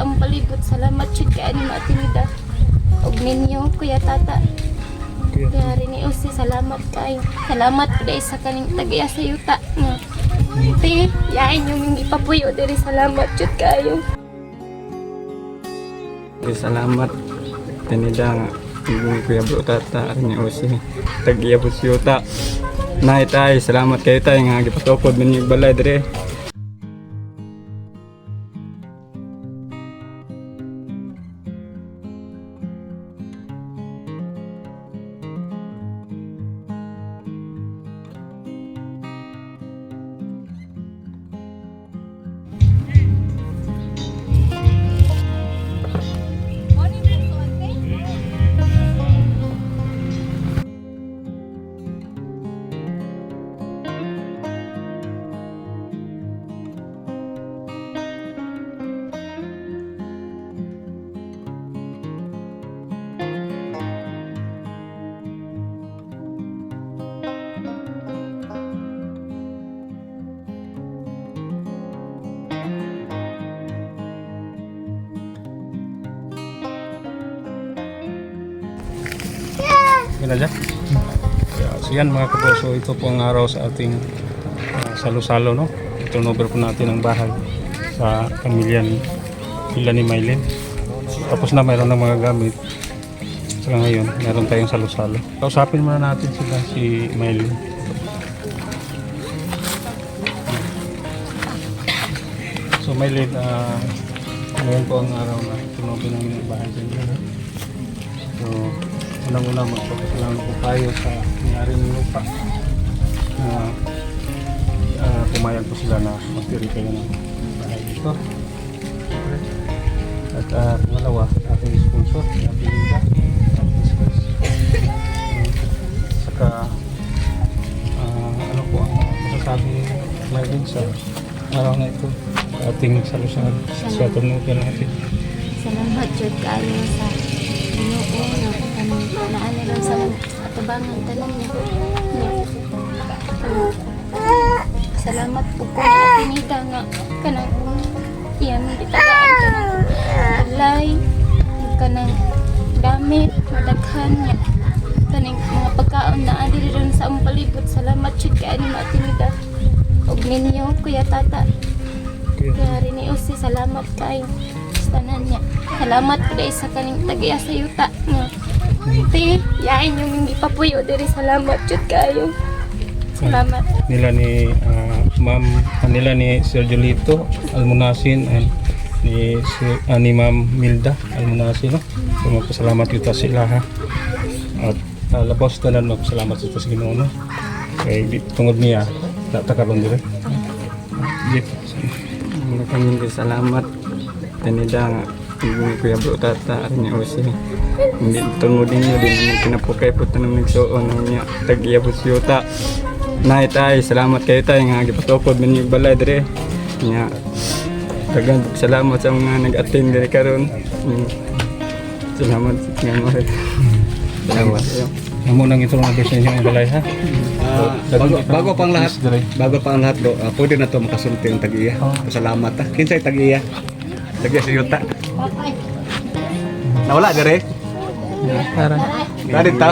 sa palibot. Salamat jud kay ani maatinida. Og ninyo kuya tata. Kuya. Kaya ni Usi, salamat kayo. Salamat po sa kaning tagiya sa yuta. Nga. Te, yain yung hindi papuyo diri salamat jud kayo. Salamat. Tinida nga. Kuya bro tata. Ni Osi. Tagiya po si Yuta. Nay tay, salamat kayo tay nga. Gipatukod man yung balay dire. Dyan. Yeah, so yan mga kapuso, ito po ang araw sa ating ah, salo-salo, no? Turnover po natin ang bahay sa pamilya ni Pila ni Mylene. Tapos na mayroon ng mga gamit. Saka ngayon, meron tayong salo-salo. Kausapin muna natin sila, si Mylene. So Mylene, ah, ngayon po ang araw na namin ang bahay sa? So, unang-una magpapasalamat po tayo sa nangyari ng lupa na uh, pumayag po sila na magtiri kayo ng bahay dito. At uh, pangalawa, ating sponsor, na Pilinda, at Discuss. Uh, saka, ah, ano po ang masasabi may din sa araw na ito sa ating salusan sa turnugan natin. Salamat jud kayo sa Ginoo nga naani lang sa atubangan tanan niya. Nga. Salamat po ko na pinida nga kanang iyan bitagaan kanang alay kanang damit madaghan niya kaning mga pagkaon na andi rin sa among palibot salamat jud kay ani maatinida og ninyo kuya tata Kaya, rin ni Usi, salamat kayo. Sa tanan niya. Salamat po dahil sa kaning tagiya sa yuta. Nga. Te, yain yung hindi papuyo diri. Salamat jud kayo. Salamat. nila ni ah, Ma'am ah, nila ni Sir Jolito Almunasin and ni Sir, ni Ma'am Milda Almunasin no. So magpasalamat kita sila ha. At uh, labos tanan magpasalamat sa sa Ginoo no. Kay di, tungod niya natakaron dire. Di. Mga kanyang salamat. Tinida nga. Ibong kuya bro tata. Arin ni Osi. Hindi tungod ninyo din. Hindi pinapukay po tanong nagsuon. Niya. Tagiya po si Yuta. Nay tay, salamat kayo tay nga. Gipatukod man yung balay dire. Nga. Dagan salamat sa mga nag-attend dire karon. Mm. Salamat nga mo. Salamat. Amo nang ito mga business yung balay ha. Ah, bago, bago pang lahat, bago pang lahat bro, ah, pwede na to makasulti ang tag-iya. Pasalamat ha. Kinsay tag-iya? Tag-iya si Yuta. Nawala dire? Parang. Gadit ta?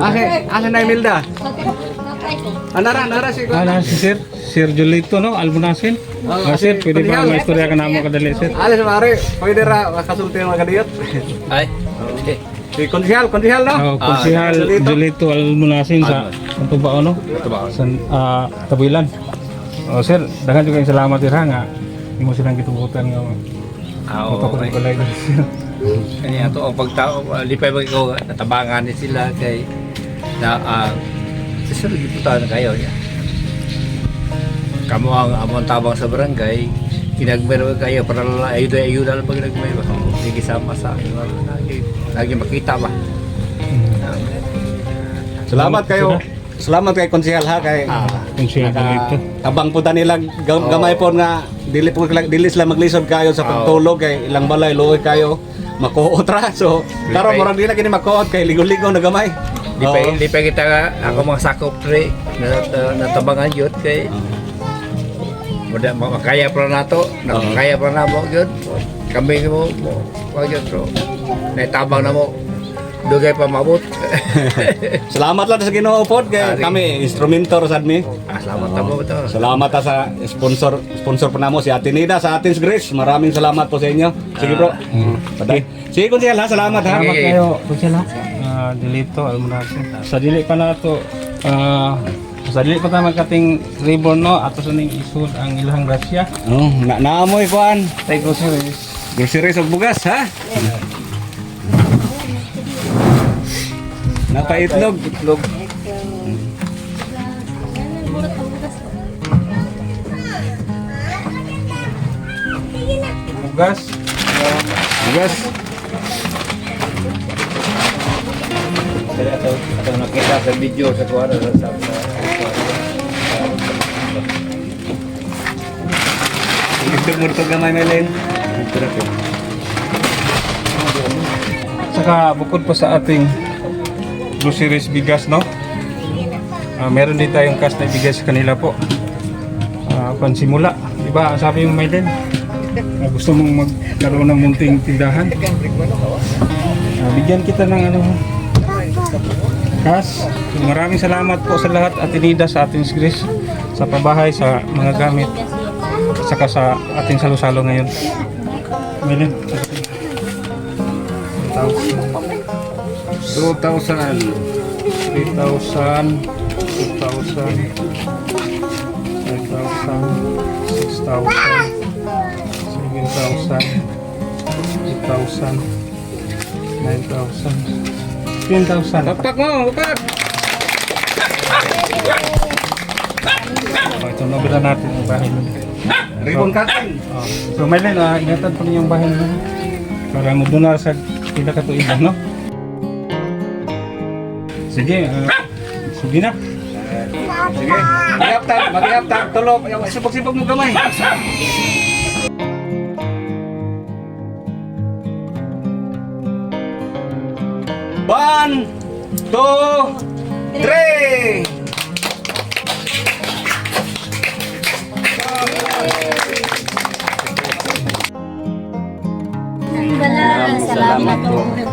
Asa, asa na Imelda? Anara, anara si Ah, na si Sir, Sir Jolito no, Almunasin. Ah, sir, pwede ba may istorya ka namo kadali sir? Alis mare, pwede ra makasulti ang kadiyot. Ay, sige. Si konsihal, konsihal no? Oh, Konsihal Jolito. Jolito Almunasin sa Santo Bao no? San ah, Tabuilan. Oh, sir, daghan juga yung salamat dira nga. Hindi mo silang gitubutan nga. Ah, ko oo, okay. balay Kanya to ang pagtao, uh, lipay ba ikaw, natabangan ni sila kay na ah, sir, giputan kayo niya. Kamu ang among tabang sa barangay, kinagmero kayo para la ayuda ayuda lang pag nagmay ba. Sige sama sa akin, lagi, lagi makita ba. Salamat kayo. Salamat kay konsihal ha kay Konsihal Jolito. Tabang po ta nila gam- gamay po nga dili po dili sila maglisod kayo sa pagtulog kay ilang balay luoy kayo makuot ra so karon murag dili na kini makuot kay ligo-ligo na gamay. Lipay, Oo. lipay kita nga, ako mga sakop tre, na, na, natabangan yun kay Wala ma- makaya pa na to, nakakaya pa na mo yun. Kami mo mo yun bro. Naitabang na mo. Dugay pa mabot. Salamat lang sa Ginoo pod kay Ari. kami instrumentor sad mi. ah, salamat na mo. Salamat ta sa sponsor sponsor pa namo si Ate Nida sa Athens Grace. Maraming salamat po sa inyo. Sige bro. Paday. Sige Kunsel ha, salamat ha. Salamat kayo, Kuya lang. Ah, dilito, almunasin. Sa dili pa na to, ah, sa dili pa tayo magkating ribbon no, ato sa ning isud ang ilang grasya. Oh, na naamoy kuan. Tay groceries. Groceries ug bugas ha. Napaitlog. Itlog. Bugas. Bugas. Ito, ito nakita sa video sa kuwara sa sa sa Itlog mo to gamay Melen. Saka bukod pa sa ating groceries bigas, no? Ah, meron din tayong cash na bigas sa kanila po. Ah, pansimula. Di ba? Sabi mo, Maiden, ah, gusto mong magkaroon ng munting tindahan. Ah, bigyan kita ng ano. So, maraming salamat po sa lahat at inida sa ating Grace sa pabahay, sa mga gamit, at saka sa ating salo-salo ngayon. Maiden, 2,000. 3,000, 2,000, 5,000, 6,000, 7,000, 8,000, 9,000, 10,000. Tapak mo, bukat. Oh, ito, nabila natin yung bahay mo. Ribbon cutting. Oh. So, Maylin, uh, ingatan po niyo yung bahay mo. Para magdonar sa pinakatuigan, no? Sige, sige na. Sige. Mag-iap tag, mag-iap tag, tulog. Sibog-sibog mo gamay. One, two, three. Salamat po.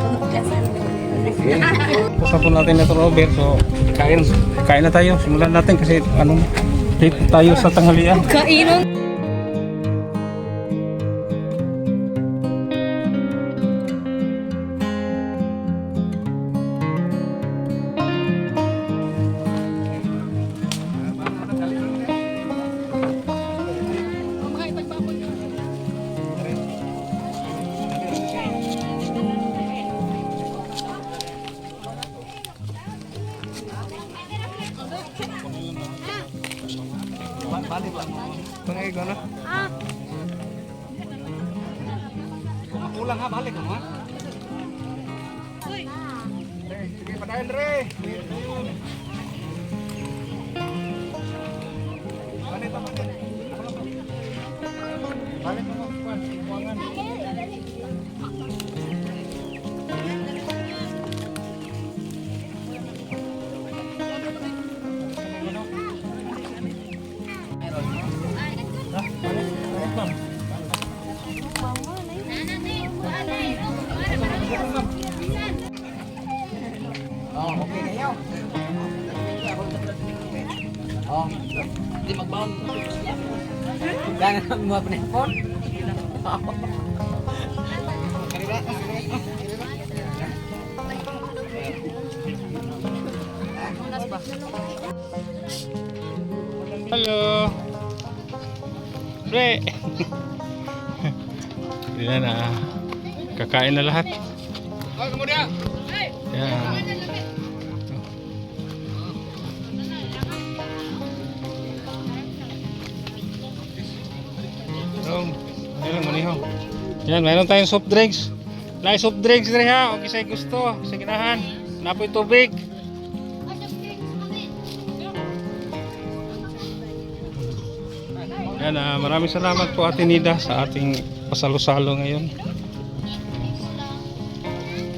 Pusa po natin ito, Robert. So, kain, kain na tayo. Simulan natin kasi ano, late tayo sa tanghalian. Kainon. 好了，我们过去。Hello. Pre. Yan na. Kakain na lahat. Oh, kemudian. Yan. Meron mo niyo. Yan, meron tayong soft drinks. Lai soft drinks rin ha. Okay sa'yo gusto. Sa ginahan. Napoy tubig. Yan, ah, maraming salamat po Ate Nida sa ating pasalo-salo ngayon.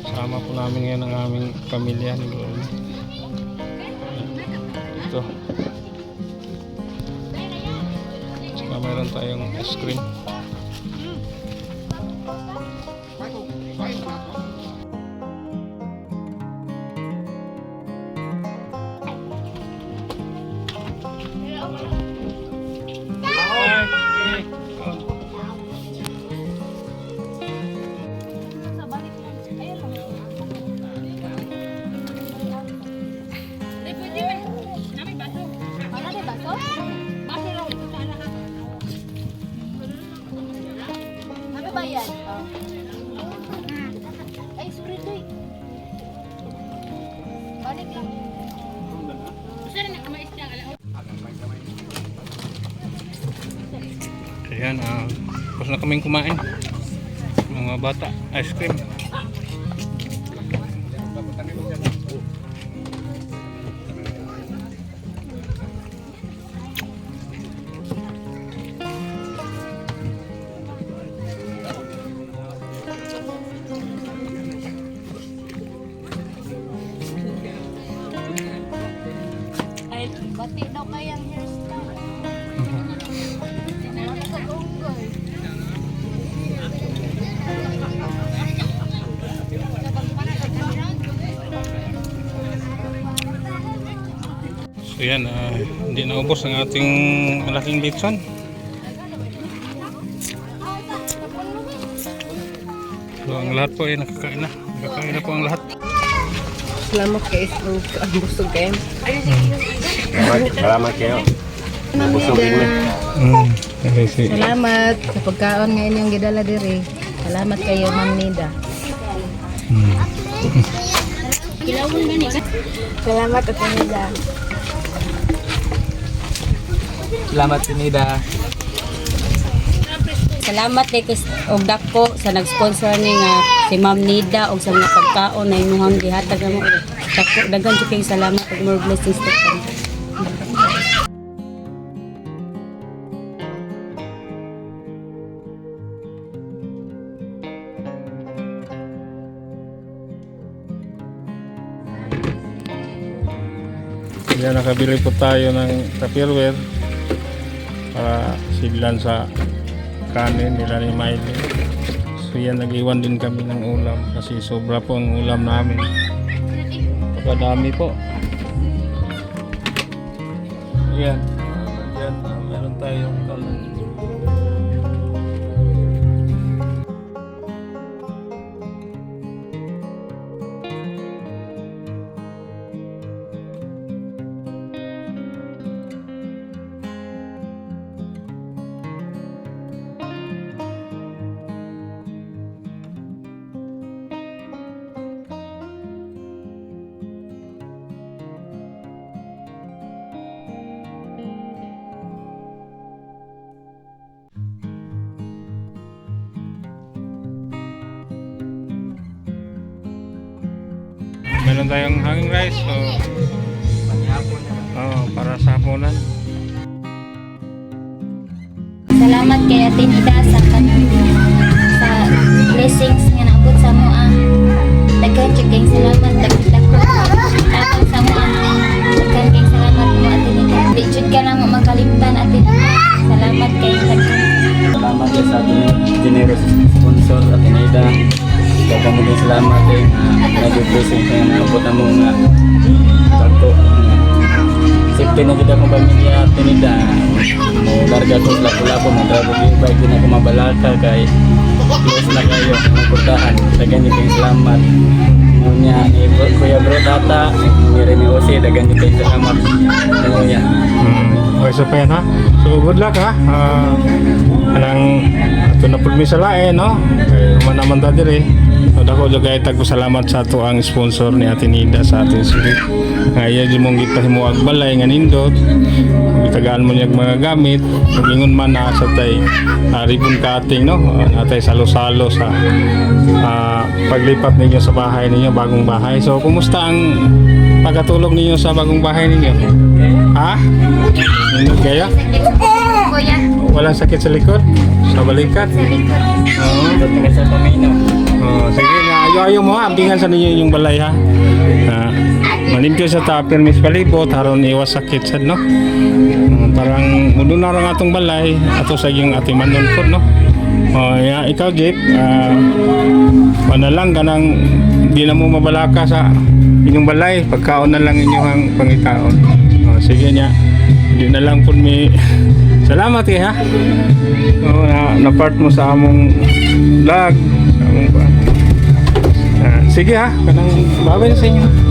Sama po namin ngayon ang aming pamilya ni Lolo. Ito. Saka mayroon tayong ice cream. Ba yan? Ay, sorry, Doy. Balik lang. Ayan, ah, tapos na kaming kumain. Mga bata, ice cream. So yan, ah, hindi naubos ang ating malaking litson. So ang lahat po ay nakakain na. Nakakain na po ang lahat. Salamat kay Isbog. Ang busog kayo. Salamat kayo. Mm, okay, si, Salamat sa pagkaon nga inyong gidala diri. Salamat kayo, Ma'am Nida. Salamat at Nida. Salamat Tinida. Salamat kay Kus og dako sa nag-sponsor ni nga si Ma'am Nida og sa mga pagkaon na imuhang gihatag namo. Dako daghan jud kay salamat ug more blessings to come. yan, nakabili po tayo ng tupperware para sibilan sa kanin nila ni Miley. So yan, nag-iwan din kami ng ulam kasi sobra po ang ulam namin. Pagkadami po. Ayan. Meron tayong hanging rice. So, oh, para sa hapunan. Salamat kay Ate Nida sa kanang sa Safety na kita kong pamilya Tinida. Mo larga ko sa lapo-lapo. Mo travel yung bike. Di na ko mabalaka kay Diyos na kayo. Ang kurtahan. Dagan niyo kayong salamat. Ngunya ni Bro- Kuya Bro Tata. Ni Remy Ose. Dagan niyo kayong salamat. Hmm. Okay, so pa. So good luck ha. Ah, anang ito na pud mi sa lae no. Kay manaman ta diri. So dako jud kay tagpasalamat sa ato ang sponsor ni Ate Nida sa ating sili. Nga iya jud mong gipahimuag balay nga nindot. Gitagaan mo niyag mga gamit. Ug ingon man na sa tay ah, ribbon cutting no. Ah, natay salo-salo sa ah, paglipat ninyo sa bahay ninyo, bagong bahay. So kumusta ang pagkatulog ninyo sa bagong bahay ninyo? Ha? Nindot kayo? Kuya Walang sakit sa likod? Sa balikat? sa likod Oo. Ito sige nga, ayo-ayo mo ha, ambingan sa ninyo yung balay ha. Ah, malimpyo sa tapir mis palibot, haron iwas sakit sad no. Ah, parang mudo na rin atong balay, ato sa yung ating manon po no. Oh, ya, ikaw Jeep, ah, manalang ka nang di na mo mabalaka sa inyong balay, pagkaon na lang inyong pangitaon. Oh, sige niya, hindi na lang po mi Salamat eh ha. Oh, na, na part mo sa among vlog. Sa among, ah, sige ha, kanang babay sa inyo.